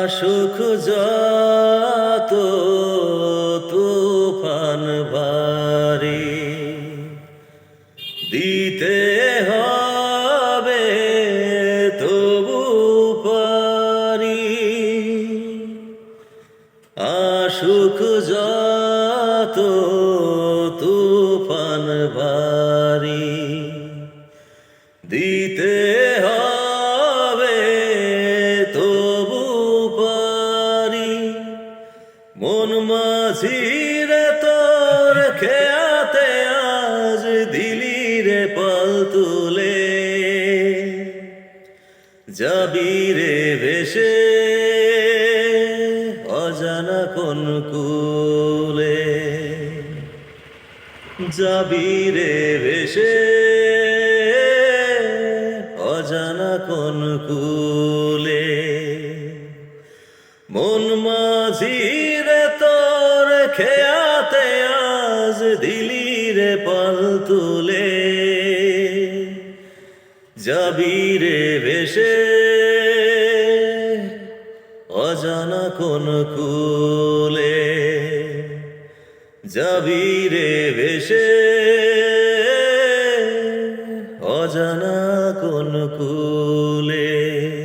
আশুক যত তুফান ভারী দিতে হবে তবু পারি। আশুক যত তুফান ভারী দিতে মন মাঝির তোর খেয়াতে আজ দিলি রে পাল তুলে। যাবি রে ভেসে অজানা কোন কুলে। যাবি রে ভেসে অজানা কোন কুলে মন মাঝিরে তোর খেয়াতে আজ দিলি রে পাল তুলে। যাবি রে বেশে অজানা কোন কুলে। যাবি রে বেশে অজানা কোন কুলে।